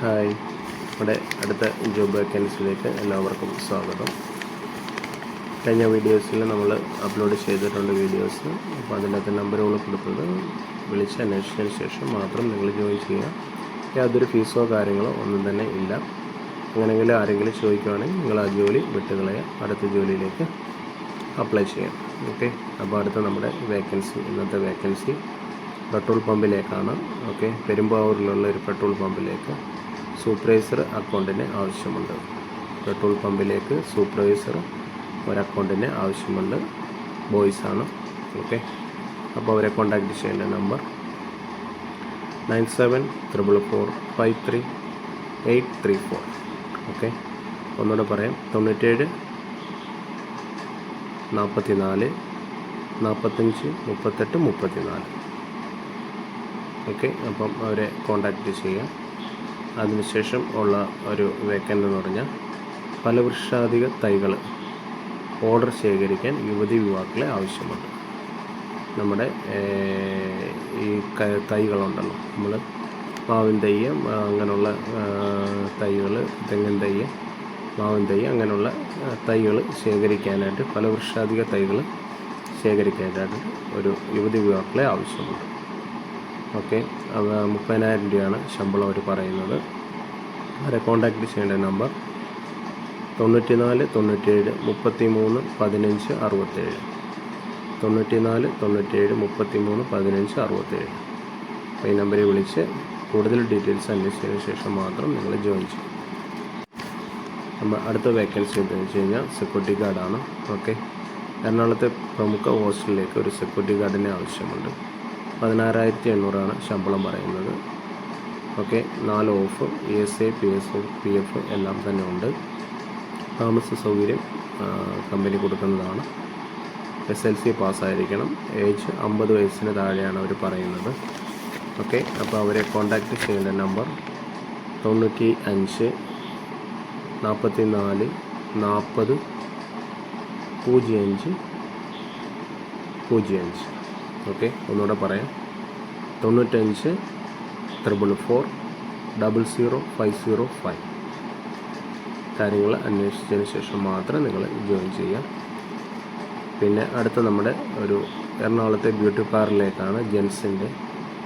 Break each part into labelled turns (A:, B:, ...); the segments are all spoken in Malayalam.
A: ഹായ്. നമ്മുടെ അടുത്ത ജോബ് വേക്കൻസിയിലേക്ക് എല്ലാവർക്കും സ്വാഗതം. കഴിഞ്ഞ വീഡിയോസിൽ നമ്മൾ അപ്ലോഡ് ചെയ്തിട്ടുണ്ട് വീഡിയോസ്. അപ്പോൾ അതിനകത്ത് നമ്പറുകൾ കൊടുത്തത് വിളിച്ച് അന്വേഷിച്ചതിന് ശേഷം മാത്രം നിങ്ങൾ ജോയിൻ ചെയ്യുക. യാതൊരു ഫീസോ കാര്യങ്ങളോ ഒന്നും തന്നെ ഇല്ല. അങ്ങനെയെങ്കിലും ആരെങ്കിലും ചോദിക്കുവാണെങ്കിൽ നിങ്ങൾ ആ ജോലി വിട്ടുകളയുക അടുത്ത ജോലിയിലേക്ക് അപ്ലൈ ചെയ്യാം. ഓക്കെ? അപ്പോൾ അടുത്ത നമ്മുടെ വേക്കൻസി ഇന്നത്തെ വേക്കൻസി പെട്രോൾ പമ്പിലേക്കാണ്. ഓക്കെ? പെരുമ്പാവൂരിലുള്ള ഒരു പെട്രോൾ പമ്പിലേക്ക്. സൂപ്പർവൈസർ അക്കൗണ്ടിന് ആവശ്യമുണ്ട്. പെട്രോൾ പമ്പിലേക്ക് സൂപ്പർവൈസർ ഒരു അക്കൗണ്ടിന് ആവശ്യമുണ്ട്. ബോയ്സ് ആണ് ഓക്കെ. അപ്പോൾ അവരെ കോൺടാക്റ്റ് ചെയ്യേണ്ട number nine seven triple four five three eight three four. Okay. ഒന്നുകൂടെ പറയാം. തൊണ്ണൂറ്റേഴ് നാൽപ്പത്തി നാല് നാൽപ്പത്തഞ്ച് മുപ്പത്തെട്ട് മുപ്പത്തി നാല് ഓക്കെ. അപ്പം അവരെ കോണ്ടാക്റ്റ് ചെയ്യാം. അതിനുശേഷം ഉള്ള ഒരു വേക്കന്റ് എന്ന് പറഞ്ഞാൽ ഫലവൃക്ഷാധിക തൈകൾ ഓർഡർ ശേഖരിക്കാൻ യുവതി യുവാക്കളെ ആവശ്യമുണ്ട്. നമ്മുടെ ഈ തൈകളുണ്ടല്ലോ. നമ്മൾ മാവിൻ തൈ അങ്ങനെയുള്ള തൈകൾ തെങ്ങിൻ തൈ മാവിൻ തൈ അങ്ങനെയുള്ള തൈകൾ ശേഖരിക്കാനായിട്ട് ഫലവൃക്ഷാധിക തൈകൾ ശേഖരിക്കാനായിട്ട് ഒരു യുവതി യുവാക്കളെ ആവശ്യമുണ്ട്. ഓക്കെ. അത് മുപ്പതിനായിരം രൂപയാണ് ശമ്പളം അവർ പറയുന്നത്. അവരെ കോൺടാക്റ്റ് ചെയ്യേണ്ട നമ്പർ തൊണ്ണൂറ്റി നാല് തൊണ്ണൂറ്റേഴ് മുപ്പത്തി മൂന്ന് പതിനഞ്ച് അറുപത്തേഴ് തൊണ്ണൂറ്റി നാല് തൊണ്ണൂറ്റേഴ് മുപ്പത്തി മൂന്ന് പതിനഞ്ച് അറുപത്തേഴ് അപ്പോൾ ഈ നമ്പറിൽ വിളിച്ച് കൂടുതൽ ഡീറ്റെയിൽസ് അന്വേഷിച്ചതിന് ശേഷം മാത്രം നിങ്ങൾ ജോയിൻ ചെയ്യും. നമ്മൾ അടുത്ത വേക്കൻസി എന്താണെന്ന് വെച്ച് കഴിഞ്ഞാൽ സെക്യൂരിറ്റി ഗാർഡാണ് ഓക്കെ. എറണാകുളത്തെ പ്രമുഖ ഹോസ്റ്റലിലേക്ക് ഒരു സെക്യൂരിറ്റി ഗാർഡിനെ ആവശ്യമുണ്ട്. പതിനാറായിരത്തി എണ്ണൂറാണ് ശമ്പളം പറയുന്നത്. ഓക്കെ നാല് off E S A P S O P F എല്ലാം തന്നെ ഉണ്ട്. താമസ സൗകര്യം കമ്പനി കൊടുക്കുന്നതാണ്. എസ് എൽ സി പാസ്സായിരിക്കണം. ഏജ് അമ്പത് വയസ്സിന് താഴെയാണ് അവർ പറയുന്നത്. ഓക്കെ അപ്പോൾ അവരെ കോൺടാക്റ്റ് ചെയ്യേണ്ട നമ്പർ തൊണ്ണൂറ്റി അഞ്ച് നാൽപ്പത്തി നാല് നാൽപ്പത് പൂജ്യം അഞ്ച് പൂജ്യം അഞ്ച് ഓക്കെ ഒന്നുകൂടെ പറയാം. തൊണ്ണൂറ്റഞ്ച് triple four double zero five zero five. കാര്യങ്ങൾ അന്വേഷിച്ചതിന് ശേഷം മാത്രം നിങ്ങൾ ജോയിൻ ചെയ്യുക. പിന്നെ അടുത്ത നമ്മുടെ ഒരു എറണാകുളത്തെ ബ്യൂട്ടി പാർലറിലേക്കാണ് ജെൻസിന്റെ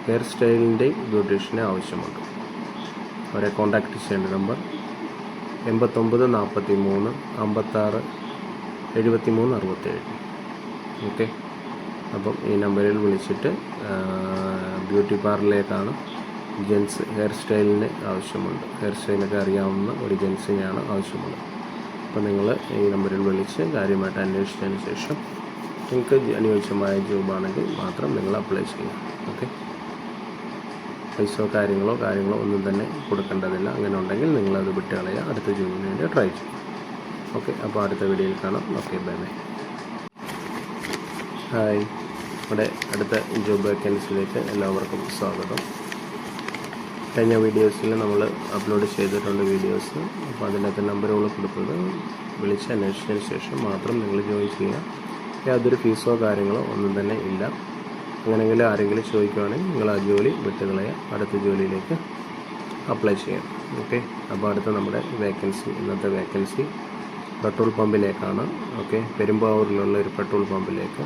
A: ഹെയർ സ്റ്റൈലിന്റെയും ബ്യൂട്ടീഷ്യനെ ആവശ്യമുണ്ട്. അവരെ കോൺടാക്റ്റ് ചെയ്യേണ്ട നമ്പർ എൺപത്തൊമ്പത് നാൽപ്പത്തി മൂന്ന് അമ്പത്താറ് എഴുപത്തി മൂന്ന് അറുപത്തേഴ്. ഓക്കെ? അപ്പം ഈ നമ്പറിൽ വിളിച്ചിട്ട് ബ്യൂട്ടി പാർലറിലേക്കാണ് ജെൻസ് ഹെയർ സ്റ്റൈലിന് ആവശ്യമുണ്ട്. ഹെയർ സ്റ്റൈലൊക്കെ അറിയാവുന്ന ഒരു ജെൻസിനെയാണ് ആവശ്യമുള്ളത്. അപ്പോൾ നിങ്ങൾ ഈ നമ്പറിൽ വിളിച്ച് കാര്യമായിട്ട് അന്വേഷിച്ചതിന് ശേഷം നിങ്ങൾക്ക് അനുയോജ്യമായ ജോബാണെങ്കിൽ മാത്രം നിങ്ങൾ അപ്ലൈ ചെയ്യാം. ഓക്കെ? പൈസയോ കാര്യങ്ങളോ കാര്യങ്ങളോ ഒന്നും തന്നെ കൊടുക്കേണ്ടതില്ല. അങ്ങനെ ഉണ്ടെങ്കിൽ നിങ്ങളത് വിട്ട് കളയുക അടുത്ത ജോലിന് വേണ്ടി ട്രൈ ചെയ്യും. ഓക്കെ? അപ്പോൾ അടുത്ത വീഡിയോയിൽ കാണാം. Okay bye bye. ഹായ്. നമ്മുടെ അടുത്ത ജോബ് വേക്കൻസിയിലേക്ക് എല്ലാവർക്കും സ്വാഗതം. കഴിഞ്ഞ വീഡിയോസിൽ നമ്മൾ അപ്ലോഡ് ചെയ്തിട്ടുള്ള വീഡിയോസ്. അപ്പോൾ അതിനകത്ത് നമ്പറുകൾ കൊടുക്കുന്നത് വിളിച്ച് അന്വേഷിച്ചതിന് ശേഷം മാത്രം നിങ്ങൾ ജോയിൻ ചെയ്യുക. യാതൊരു ഫീസോ കാര്യങ്ങളോ ഒന്നും തന്നെ ഇല്ല. അങ്ങനെയെങ്കിലും ആരെങ്കിലും ചോദിക്കുകയാണെങ്കിൽ നിങ്ങൾ ആ ജോലി വിട്ടുകളയുക അടുത്ത ജോലിയിലേക്ക് അപ്ലൈ ചെയ്യാം. ഓക്കെ? അപ്പോൾ അടുത്ത നമ്മുടെ വേക്കൻസി ഇന്നത്തെ വേക്കൻസി പെട്രോൾ പമ്പിലേക്കാണ്. ഓക്കെ? പെരുമ്പാവൂരിലുള്ള ഒരു പെട്രോൾ പമ്പിലേക്ക്.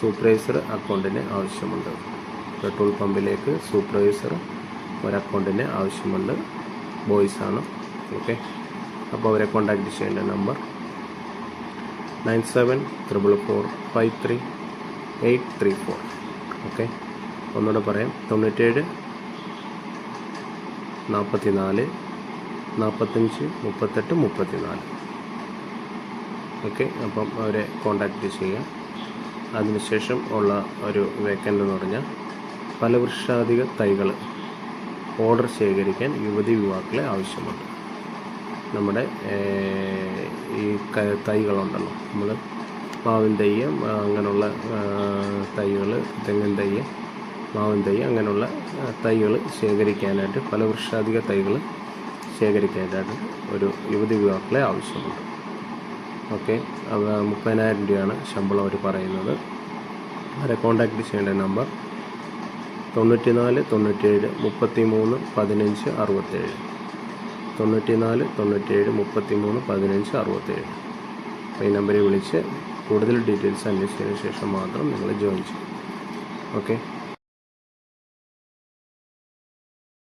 A: സൂപ്പർവൈസർ അക്കൗണ്ടിന് ആവശ്യമുണ്ട്. പെട്രോൾ പമ്പിലേക്ക് സൂപ്പർവൈസർ ഒരു അക്കൗണ്ടിന് ആവശ്യമുണ്ട്. ബോയ്സ് ആണ് ഓക്കെ. അപ്പോൾ അവരെ കോൺടാക്റ്റ് ചെയ്യേണ്ട number nine seven triple four five three eight three four. Okay. ഒന്നുകൂടെ പറയാം. തൊണ്ണൂറ്റേഴ് നാൽപ്പത്തി നാല് നാൽപ്പത്തഞ്ച് മുപ്പത്തെട്ട് മുപ്പത്തി നാല് ഓക്കെ. അപ്പം അവരെ കോണ്ടാക്റ്റ് ചെയ്യുക. അതിനുശേഷം ഉള്ള ഒരു വേക്കന്റ് എന്ന് പറഞ്ഞാൽ ഫലവൃക്ഷാധിക തൈകൾ ഓർഡർ ശേഖരിക്കാൻ യുവതി യുവാക്കളെ ആവശ്യമുണ്ട്. നമ്മുടെ ഈ തൈകളുണ്ടല്ലോ. നമ്മൾ മാവിൻ തൈ അങ്ങനെയുള്ള തൈകൾ തെങ്ങിൻ തൈ മാവിൻ തൈ അങ്ങനെയുള്ള തൈകൾ ശേഖരിക്കാനായിട്ട് ഫലവൃക്ഷാധിക തൈകൾ ശേഖരിക്കാനായിട്ട് ഒരു യുവതി യുവാക്കളെ ആവശ്യമുണ്ട്. ഓക്കെ. മുപ്പതിനായിരം രൂപയാണ് ശമ്പളം അവർ പറയുന്നത്. അവരെ കോണ്ടാക്ട് ചെയ്യേണ്ട നമ്പർ തൊണ്ണൂറ്റി നാല് തൊണ്ണൂറ്റേഴ് മുപ്പത്തി മൂന്ന് പതിനഞ്ച് അറുപത്തേഴ് തൊണ്ണൂറ്റി നാല് തൊണ്ണൂറ്റേഴ് മുപ്പത്തി മൂന്ന് പതിനഞ്ച് അറുപത്തേഴ് അപ്പോൾ ഈ നമ്പറിൽ വിളിച്ച് കൂടുതൽ ഡീറ്റെയിൽസ് അന്വേഷിച്ചതിന് ശേഷം മാത്രം നിങ്ങൾ ജോയിൻ ചെയ്യും. ഓക്കെ.